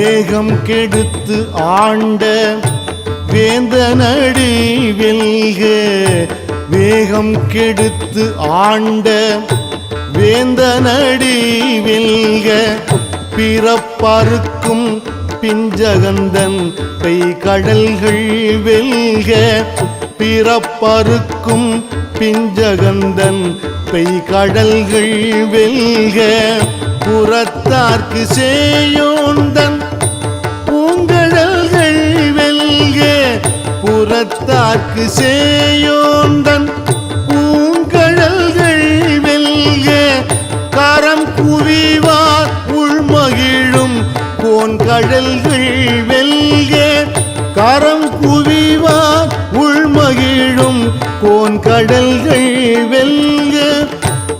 வேகம் கெடுத்து ஆண்ட வேந்தனடி வெல்க. வேகம் கெடுத்து ஆண்ட வேந்தனடி வெல்க. பிறப்பறுக்கும் பிஞ்சகந்தன் பெய் கடல்கள் வெல்க. பிறப்பறுக்கும் பிஞ்சகந்தன் பெய் கடல்கள் வெல்க. புறத்தார்க்கு சேயோந்தன் புறத்தாக்கு சேயோந்தன் பூங்கழல்கள் வெல்க கரம் குவிவார் உள்மகிழும் கோன்கடல்கள் வெல்க கரம் குவிவார் உள்மகிழும் கோன்கடல்கள் வெல்க.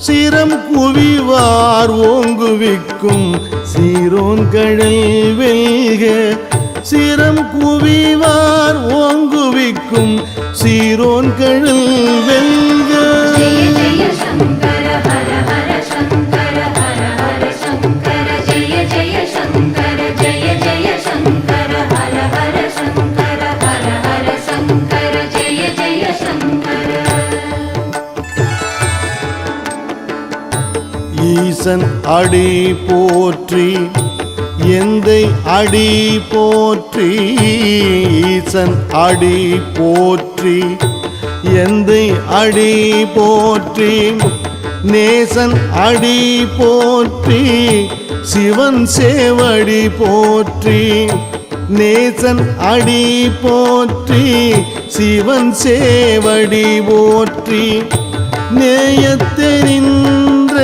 சிரம் குவிவார் ஓங்குவிக்கும் சீரோன் கடல் வெல்க சிரம் குவிவார் ஓங்குவிக்கும் சீரோன் கடல் வெல்க ஈசன் அடி போற்றி எந்தை அடி போற்றி ஈசன் அடி போற்றி எந்த அடி போற்றி நேசன் அடி போற்றி சிவன் சேவடி போற்றி நேசன் அடி போற்றி சிவன் சேவடி போற்றி. நேயத்தெறின்ற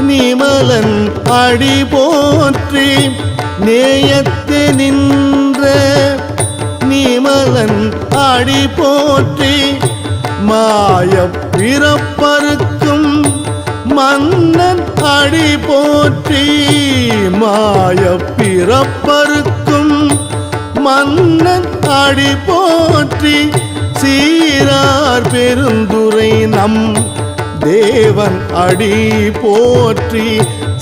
நிமலன் அடி போற்றி நேயத்து நின்ற நிமலன் அடி போற்றி மாய பிறப்பருக்கும் மன்னன் அடி போற்றி மாய பிறப்பருக்கும் மன்னன் அடி போற்றி சீரார் பெருந்துரை நம் தேவன் அடி போற்றி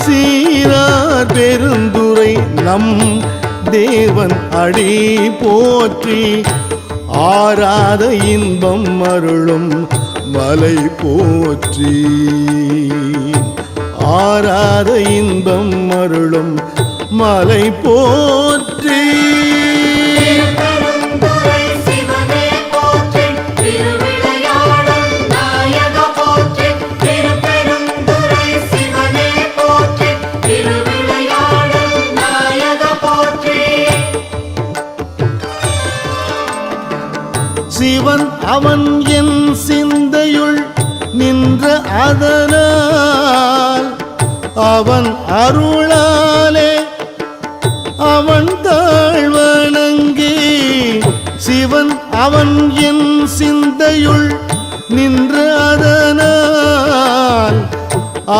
சீரார் பெருந்துரை நம் தேவன் அடி போற்றி ஆராத இன்பம் அருளும் மலை போற்றி. ஆராத இன்பம் அருளும் மலை போற்றி.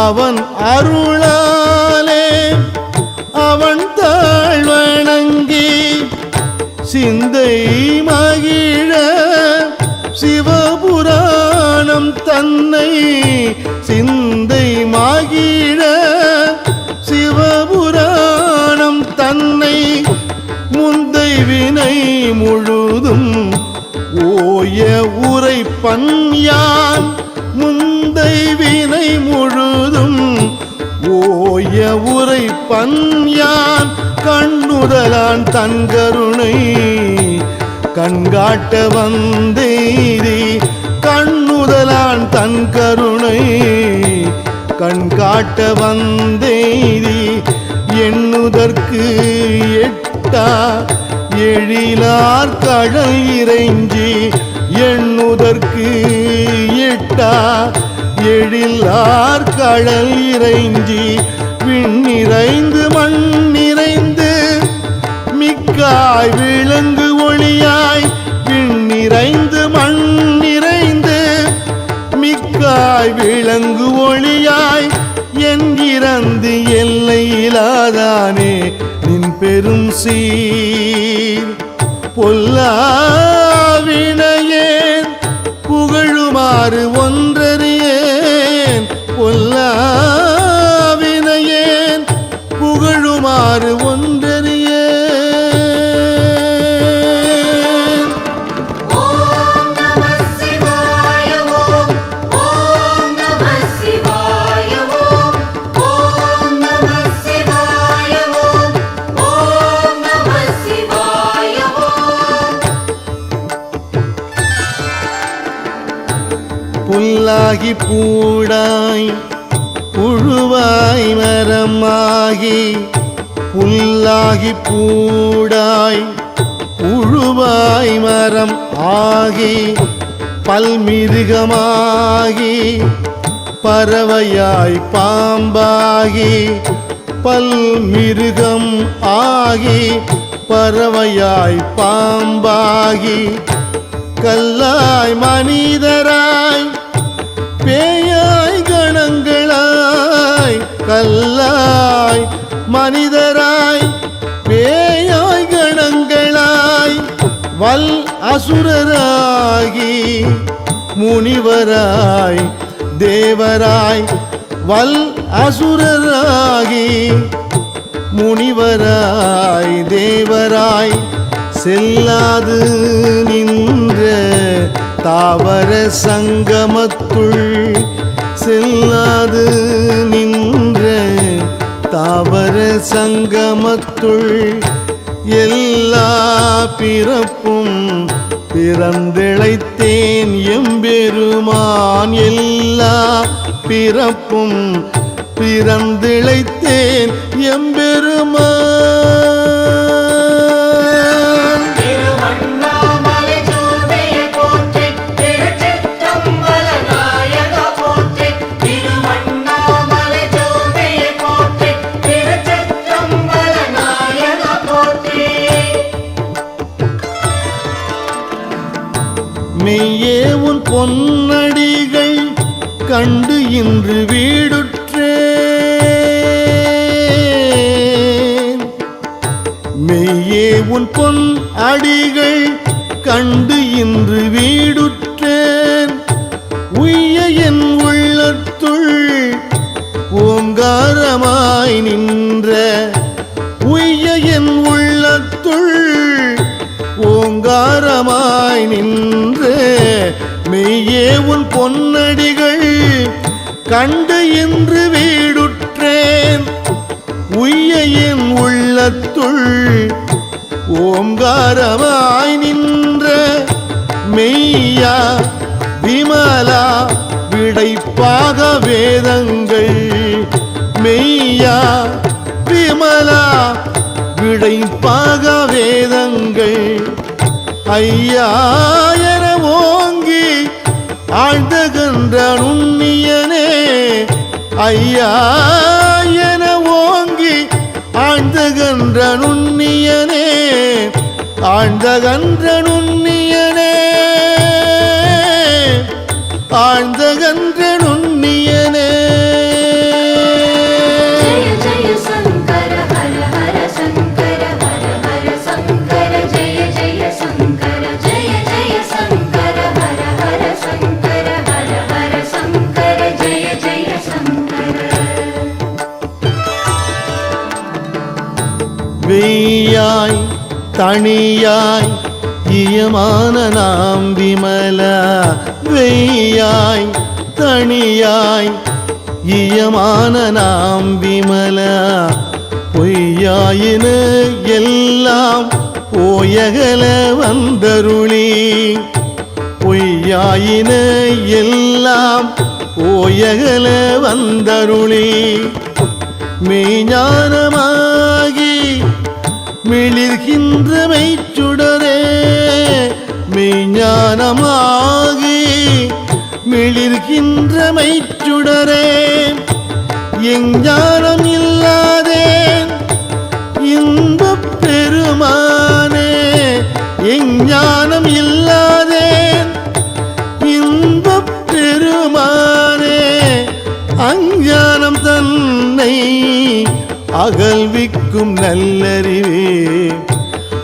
அவன் அருளாலே அவன் தாழ்வணங்கி சிந்தை மகிழ சிவபுராணம் தன்னை சிந்தை மகிழ சிவபுராணம் தன்னை முந்தை வினை முழுதும் ஓய உரைப்பன் யான் பன்யான் கண்ணுதலான் தன்கருணை கண்காட்ட வந்தேதி கண்ணுதலான் தன் கருணை கண்காட்ட வந்தேதி எண்ணுதற்கு எட்டா எழிலார் கடல் இறைஞ்சி எண்ணுதற்கு எட்டா எழிலார் கடல் இறைஞ்சி நிறைந்து மண் நிறைந்து மிக்காய் விளங்கு ஒளியாய் விண்ணிறைந்து மண் நிறைந்து மிக்காய் விளங்கு ஒளியாய் என்கிறந்து எல்லையிலாதானே நின் பெரும் சீர் பொல்லா மரமாகி புல்லாகி பூடாய் உழுவாய் மரம் ஆகி பல்மிருகமாகி பறவையாய் பாம்பாகி பல்மிருகம் ஆகி பறவையாய் பாம்பாகி கல்லாய் மனிதராய் பே கணங்களாய் மனிதராய் பேயாய் கணங்களாய் வல் அசுரராகி முனிவராய் தேவராய் வல் அசுரராகி முனிவராய் தேவராய் செல்லாது நின்ற தாவர சங்கமத்துள் செல்லாது அவர் சங்கமத்துள் எல்லா பிறப்பும் பிறந்திழைத்தேன் எம்பெருமான். எல்லா பிறப்பும் பிறந்திழைத்தேன் எம்பெருமான். மெய்யே உன் பொன்னடிகள் கண்டு இன்று வீடுற்றே மெய்யே உன் பொன் அடிகள் கண்டு இன்று வீடுற்றேன். உய்ய என் உள்ளத்துள் ஓங்காரமாய் நின்ற பொன்னடிகள் கண்டு இன்று வீடுற்றேன். உய்ய உள்ளத்துள் ஓங்காரமாய் நின்ற மெய்யா விமலா விடைப்பாக வேதங்கள். மெய்யா விமலா விடைப்பாக வேதங்கள். ஐயா ஆழ்ந்தகன்ற நுண்ணியனே ஐயா என ஓங்கி ஆழ்ந்தகன்ற நுண்ணியனே ஆழ்ந்தகன்ற நுண்ணியனே ஆழ்ந்தகன்ற வெய்யாய் தனியாய் இயமான நாம் விமல வெய்யாய் தனியாய் இயமான நாம் விமல பொய்யாயின எல்லாம் போயகல வந்தருளி. பொய்யாயின எல்லாம் போயகல வந்தருளி. மெய்ஞானமா மிளிர்கின்ற மெய்ச்சுடரே மெய்ஞானமாகி மிளிர்கின்ற மெய்ச்சுடரே எஞ்ஞானம் இல்லாதேன் இன்பப் பெருமானே எஞ்ஞானம் இல்லாதேன் இன்பப் பெருமானே அஞ்ஞானம் தன்னை அகல்விக்க அகல்விக்கும் நல்லறிவே.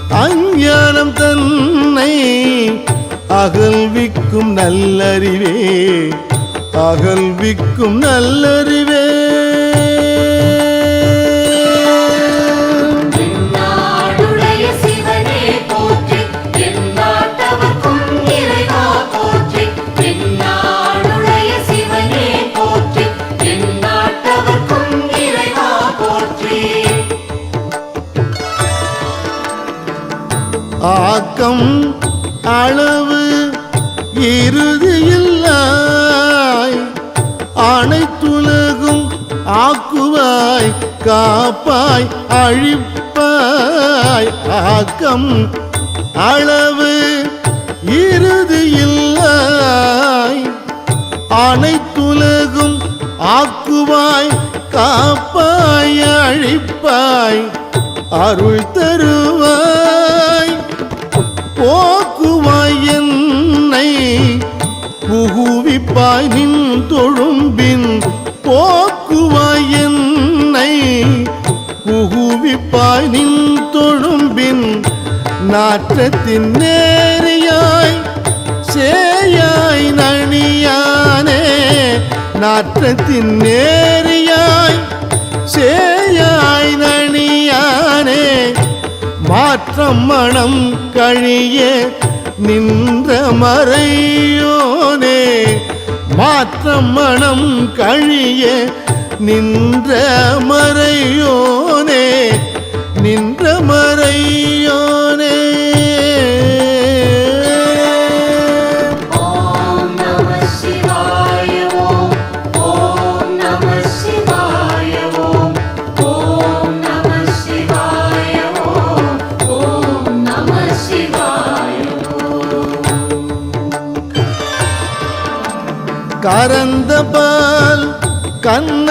அஞ்ஞானம் தன்னை அகல்விக்கும் நல்லறிவே. அகல்விக்கும் நல்லறிவே. ஆக்கம் அளவு இறுதியில்லாய் அனைத்துலகும் ஆக்குவாய் காப்பாய் அழிப்பாய். ஆக்கம் அளவு இறுதியில்லாய் அனைத்துலகும் ஆக்குவாய் காப்பாய் அழிப்பாய். அருள் போக்குவாய் என்னை புகுவிப்பாய் நின் தொழும்பின் போக்குவாய் என்னை புகுவிப்பாய் நின் தொழும்பின் நாற்றத்தின் நேரியாய் சேயாய் நணியானே நாற்றத்தின் நேரியாய் சேயாய் நணியானே மாற்றம் மனம் கழிய நின்ற மறையோனே. மாற்றம் மனம் கழிய நின்ற மறையோனே. நின்ற மறை கண்ணலோடு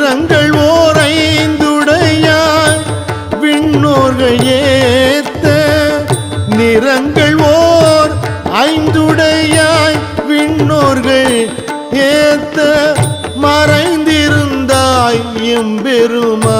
ஆயிரங்கள் ஓரைந்துடையாய் விண்ணோர்கள் ஏத்த நிறங்கள் ஓர் ஐந்துடையாய் விண்ணோர்கள் ஏத்த மறைந்திருந்தாய் எம்பெருமா.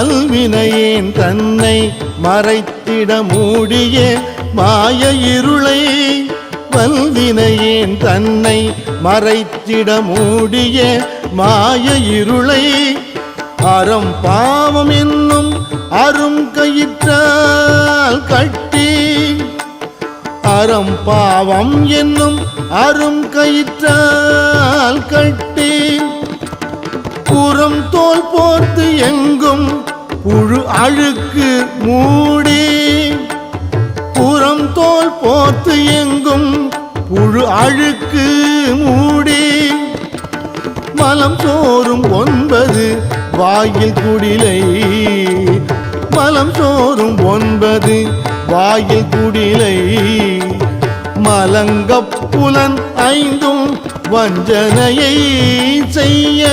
வல்வினையேன் தன்னை மறைத்திட மூடிய மாய இருளை. வல்வினையேன் தன்னை மறைத்திட மூடிய மாய இருளை. அறம் பாவம் என்னும் அரும் கயிற்றால் கட்டி. அறம் பாவம் என்னும் அரும் கயிற்றால் கட்டி. புறம் தோல் போர்த்து எங்கும் புழு அழுக்கு மூடி புறம் தோல் போர்த்து எங்கும் புழு அழுக்கு மூடி. மலம் சோறும் ஒன்பது வாயில் குடிலை மலம் சோறும் ஒன்பது வாயில் குடிலை. மலங்கப் புலன் ஐந்தும் வஞ்சனையை செய்ய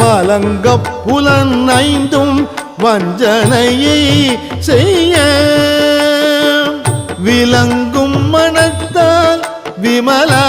மலங்கப் புலன் ஐந்தும் வஞ்சனையை செய்ய. விளங்கும் மனத்தால் விமலா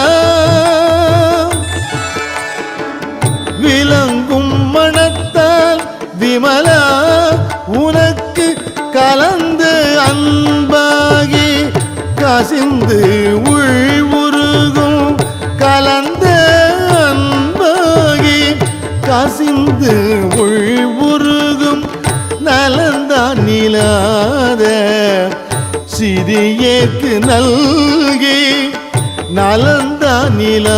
நல்கி நலந்தானிலாத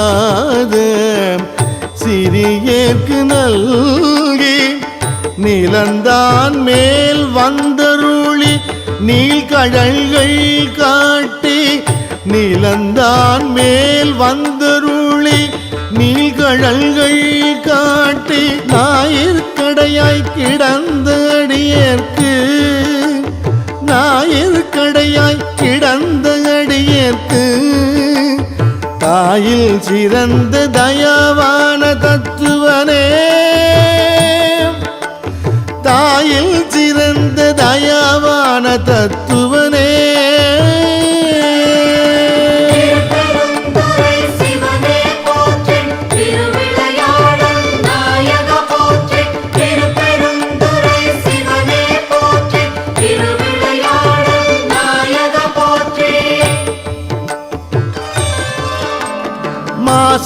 சிறியேற்கு நல்கி நிலந்தான் மேல் வந்தருளி நீழ்கடல்கள் காட்டி நிலந்தான் மேல் வந்தருளி நீழ்கடல்கள் காட்டி ஞாயிற்கடையாய் கிடந்த அடியேற்க தாயில் சிறந்த தயவான தத்துவனே. தாயில் சிறந்த தயவான தத்துவ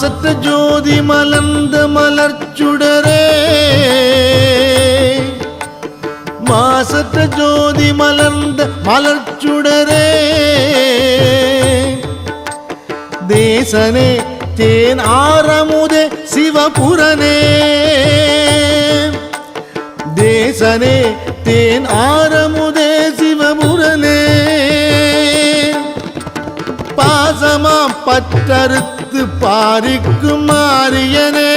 மாசற்ற ஜோதி மலர்ந்த மலர்ச்சுடரே மாசற்ற ஜோதி மலர்ந்த மலர்ச்சுடரே தேசனே தேன் ஆரமுதே சிவபுரனே. தேசனே தேன் ஆரமுதே சிவபுரனே. பாசமாம் பற்றறுத்து பாரிக்கும் மாரியனே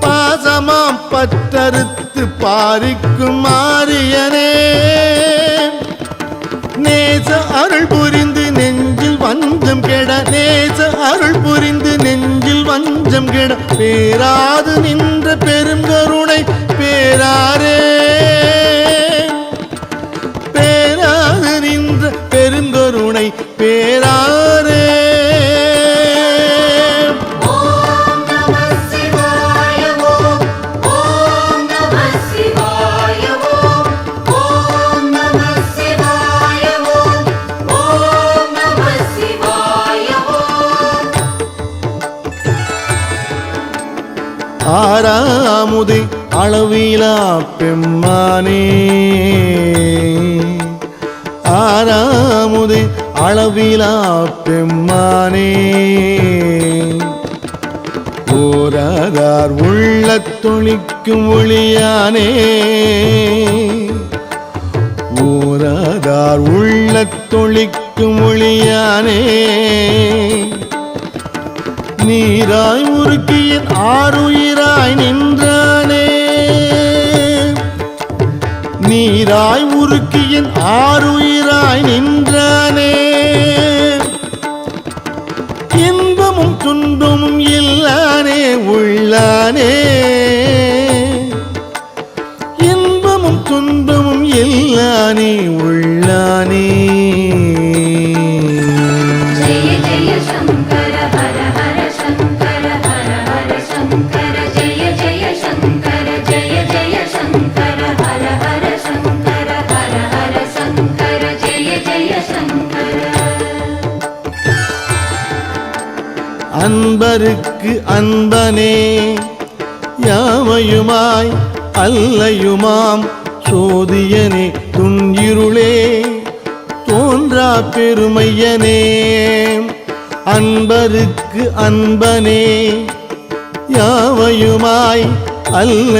பாசமாம் பற்றறுத்து பாரிக்கும் மாரியனே நேச அருள் புரிந்து நெஞ்சில் வஞ்சம் கெட நேச அருள் புரிந்து நெஞ்சில் வஞ்சம் கெட. பேராது நின்ற பெருங்கருணை பேராரே. ஆறாமுது அளவிலா பெம்மானே. ஆறாமுது அளவிலா பெம்மானே. ஓராதார் உள்ள தொழிக்கும் ஒளியானே. ஓராதார் உள்ள துளிக்கும் ஒளியானே. நீராய் முறுக்கியின் ஆறுயிராய் நின்றானே. நீராய் முறுக்கியின் ஆறுயிராய் நின்றானே.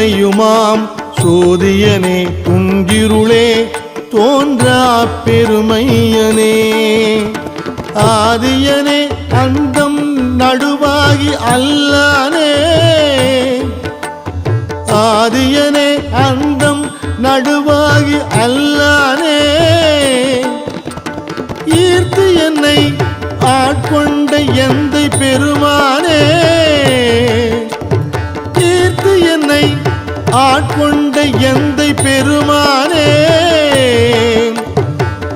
அல்லையுமாம் சோதியனே துன்கிருளே தோன்றா பெருமையனே. ஆதியனே அந்தம் நடுவாகி அல்லானே. ஆதியனே அந்தம் நடுவாகி அல்லானே. ஈர்த்து என்னை ஆட்கொண்ட எந்தை பெருமானே. ஈர்த்து என்னை ஆட்கொண்ட எந்தை பெருமானே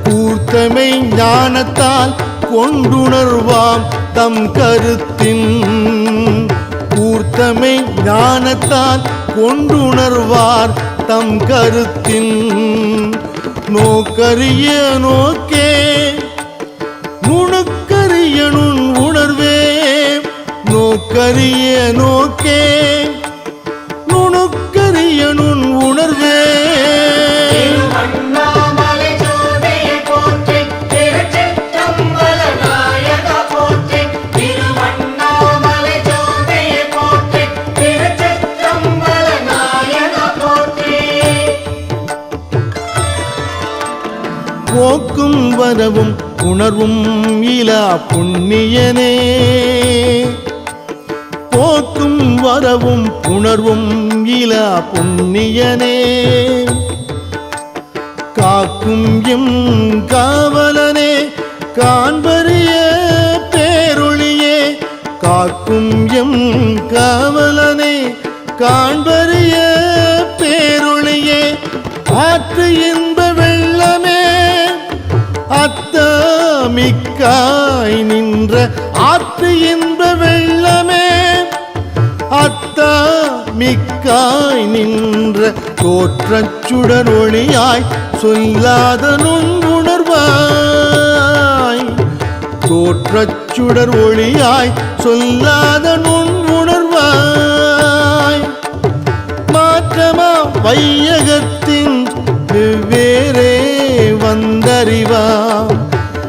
கூர்த்தமை ஞானத்தால் கொண்டுணர்வாம் தம் கருத்தின். கூர்த்தமை ஞானத்தால் கொண்டுணர்வார் தம் கருத்தின். நோக்கரிய நோக்கே நுணுக்கரிய உணர்வே நோக்கரிய நோக்கே நாயக போற்றி. போக்கும் வரவும் உணர்வும் இலா புண்ணியனே. போக்கும் வரவும் புணர்வும் இலா புண்ணியனே. காக்கும் எம் காவலனே காண்பறிய பேருளியே காக்கும் எம் காவலனே காண்பறிய பேருளியே ஆற்று இன்ப வெள்ளமே அத்தமிக்காய் நின்ற ஆற்று இன்ப வெள்ளமே. மிக்காய் நின்ற தோற்றச் சுடர் ஒளியாய் சொல்லாத நுண்ணுணர்வாய். தோற்றச் சுடர் ஒளியாய் சொல்லாத நுண்ணுணர்வாய். மாற்றமா வையகத்தின் வெவ்வேறே வந்தறிவா.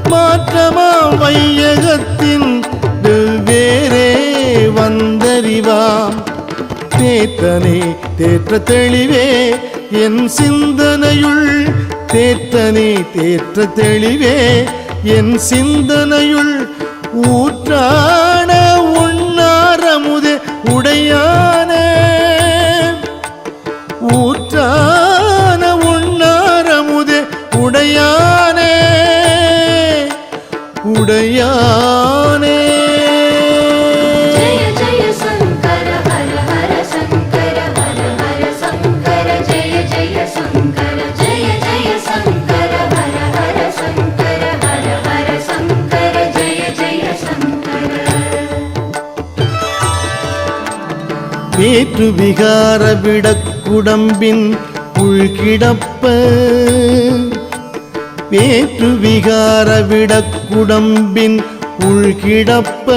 மாற்றமா வையகத்தின் வெவ்வேறே வந்தறிவா. தேத்தனே தேற்ற தெளிவே. என் சிந்தனையுள் தேத்தனே தேற்ற தெளிவே. என் சிந்தனையுள் ஊற்றான உண்ணாரமுதே உடையான. ஊற்றான உண்ணாரமுதே உடையானே. உடையான வேற்று விகார விடக்குடம்பின் உள்கிடப்ப. வேற்று விகார விடக்குடம்பின் உள்கிடப்ப.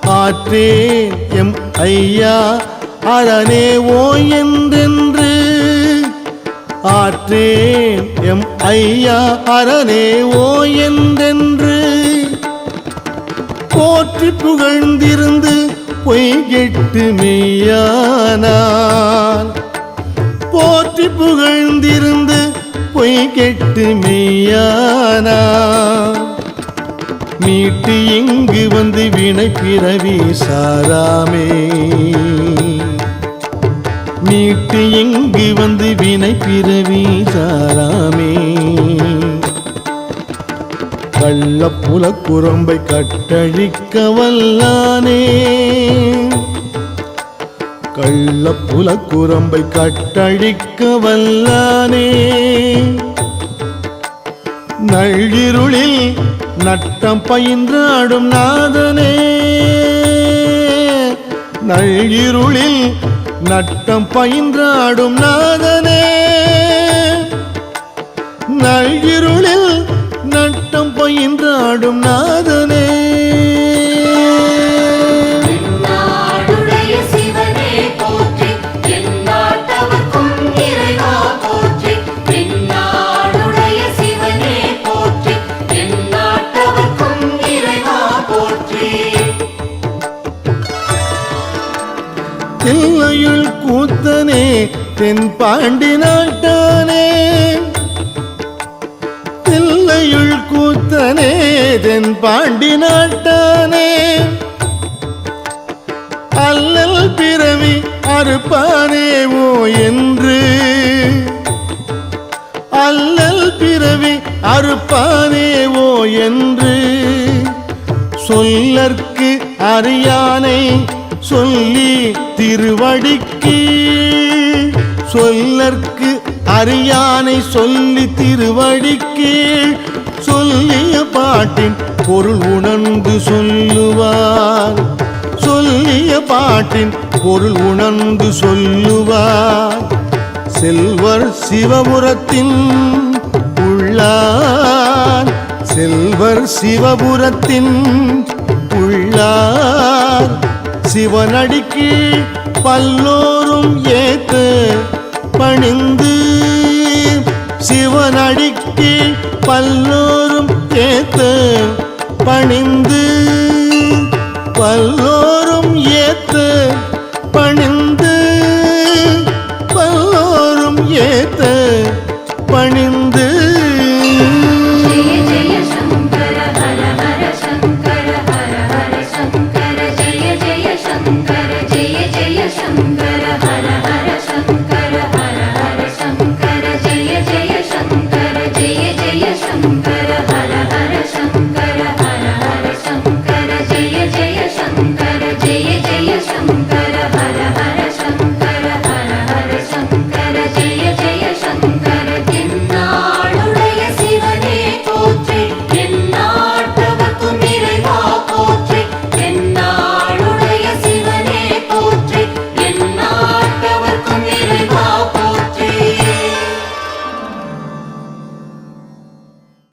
ஆற்றே எம் ஐயா அரணே ஓ என்றென்று. ஆற்றேன் எம் ஐயா அரணே ஓ என்றென்று. போற்றி புகழ்ந்திருந்து பொய்கெட்டு மெய்யானால் போற்றி புகழ்ந்திருந்து பொய்கெட்டு மெய்யானால் மீட்டு இங்கு வந்து வினை பிறவி சாராமே. மீட்டு இங்கு வந்து வினை பிறவி சாராமே. கள்ளப்புல குரம்பை கட்டழிக்க வல்லானே கள்ளப்புல குரம்பை கட்டழிக்க வல்லானே நள்ளிருளில் நட்டம் பயின்றாடும் நாதனே. நள்ளிருளில் நட்டம் பயின்றாடும் நாதனே. நள்ளிருளில் நாதனே. போற்றி எந்நாட்டவர்க்கும் இறைவா போற்றி. தில்லையுள் கூத்தனே தென் பாண்டி நாட்டானே. மாட்டானே அல்லல் பிறவி அறுப்பானேவோ என்று. அல்லல் பிறவி அறுப்பானேவோ என்று. சொல்லற்கு அறியானை சொல்லி திருவடிக்கு. சொல்லற்கு அறியானை சொல்லி திருவடிக்கு. சொல்லிய பாட்டின் பொருள் உணர்ந்து சொல்லுவார். சொல்லிய பாட்டின் பொருள் உணர்ந்து சொல்லுவார். செல்வர் சிவபுரத்தின் உள்ளார். செல்வர் சிவபுரத்தின் உள்ளார். சிவனடிக்கு பல்லோரும் ஏத்து பணிந்து சிவனடிக்கு பல்லோரும் ஏத்து பணிந்து பல்லோரும் ஏத்து பணி